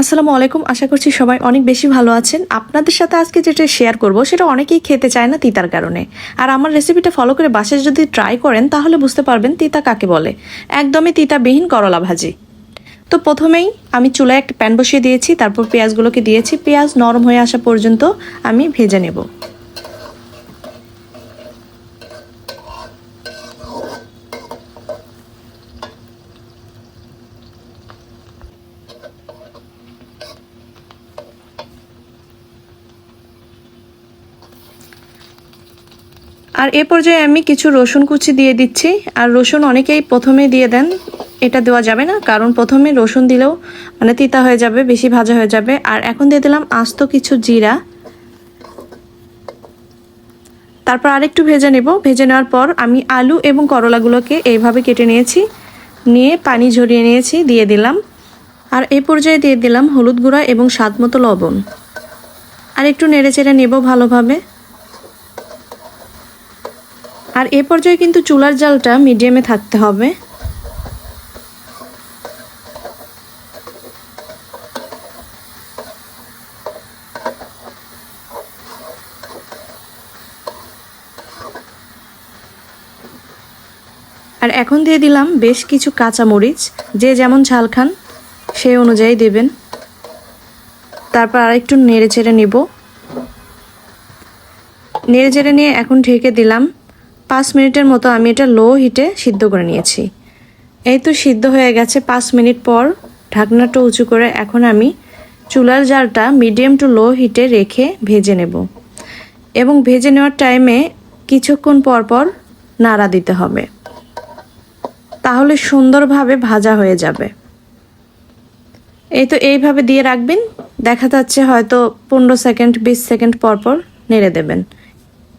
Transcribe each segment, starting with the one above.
আসসালামু আলাইকুম। আশা করছি সবাই অনেক বেশি ভালো আছেন। আপনাদের সাথে আজকে যেটা শেয়ার করব, সেটা অনেকেই খেতে চায় না তিতার কারণে। আর আমার রেসিপিটা ফলো করে বাসায় যদি ট্রাই করেন, তাহলে বুঝতে পারবেন তিতা কাকে বলে। একদমই তিতাবিহীন করলা ভাজি। তো প্রথমেই আমি চুলায় একটা প্যান বসিয়ে দিয়েছি, তারপর পেঁয়াজগুলোকে দিয়েছি। পেঁয়াজ নরম হয়ে আসা পর্যন্ত আমি ভেজে নেব। আর এ পর্যায়ে আমি কিছু রসুন কুচি দিয়ে দিচ্ছি। আর রসুন অনেকেই প্রথমে দিয়ে দেন। এটা দেওয়া যাবে না, কারণ প্রথমে রসুন দিলেও মানে তিতা হয়ে যাবে, বেশি ভাজা হয়ে যাবে। আর এখন দিয়ে দিলাম আস্ত কিছু জিরা। তারপর আরেকটু ভেজে নেব। ভেজে নেওয়ার পর আমি আলু এবং করলাগুলোকে এইভাবে কেটে নিয়েছি। নিয়ে পানি ঝরিয়ে নিয়েছি, দিয়ে দিলাম। আর এই পর্যায়ে দিয়ে দিলাম হলুদ গুঁড়া এবং স্বাদ মতো লবণ। আর একটু নেড়ে চেড়ে নেব ভালোভাবে। আর এ পর্যায়ে কিন্তু চুলার জালটা মিডিয়ামে থাকতে হবে। আর এখন দিয়ে দিলাম বেশ কিছু কাঁচা মরিচ যে যেমন ঝাল খান সেই অনুযায়ী দেবেন। তারপর আরেকটু নেড়ে চেড়ে নিব। নেড়ে চেড়ে নিয়ে এখন ঢেকে দিলাম। পাঁচ মিনিটের মতো আমি এটা লো হিটে সিদ্ধ করে নিয়েছি। এই তো সিদ্ধ হয়ে গেছে পাঁচ মিনিট পর ঢাকনাটা উঁচু করে এখন আমি চুলার জালটা মিডিয়াম টু লো হিটে রেখে ভেজে নেব। এবং ভেজে নেওয়ার টাইমে কিছুক্ষণ পর পর নাড়া দিতে হবে। তাহলে সুন্দরভাবে ভাজা হয়ে যাবে। এই তো এইভাবে দিয়ে রাখবেন। দেখা যাচ্ছে হয়তো পনেরো সেকেন্ড, বিশ সেকেন্ড পর পর নেড়ে দেবেন।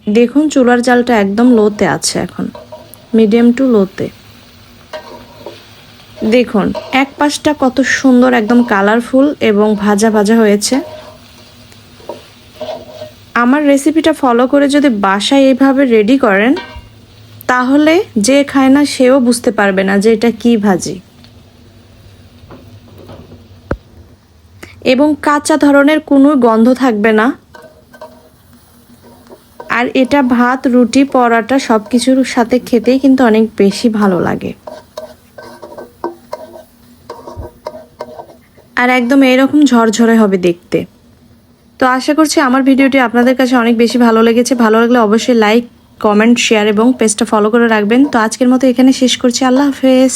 দেখুন চুলার জালটা একদম লোতে আছে এখন মিডিয়াম টু লোতে। দেখুন, এক পাশটা কত সুন্দর, একদম কালারফুল এবং ভাজা ভাজা হয়েছে। আমার রেসিপিটা ফলো করে যদি বাসায় এইভাবে রেডি করেন, তাহলে যে খায় না সেও বুঝতে পারবে না যে এটা কি ভাজি। এবং কাঁচা ধরনের কোনো গন্ধ থাকবে না। আর এটা ভাত, রুটি, পরাটা সব কিছুর সাথে খেতেই কিন্তু অনেক বেশি ভালো লাগে। আর একদম এরকম ঝরঝরে হবে দেখতে। তো আশা করছি আমার ভিডিওটি আপনাদের কাছে অনেক বেশি ভালো লেগেছে। ভালো লাগলে অবশ্যই লাইক কমেন্ট শেয়ার এবং পেজটা ফলো করে রাখবেন। তো আজকের মতো এখানে শেষ করছি। আল্লাহ হাফেজ।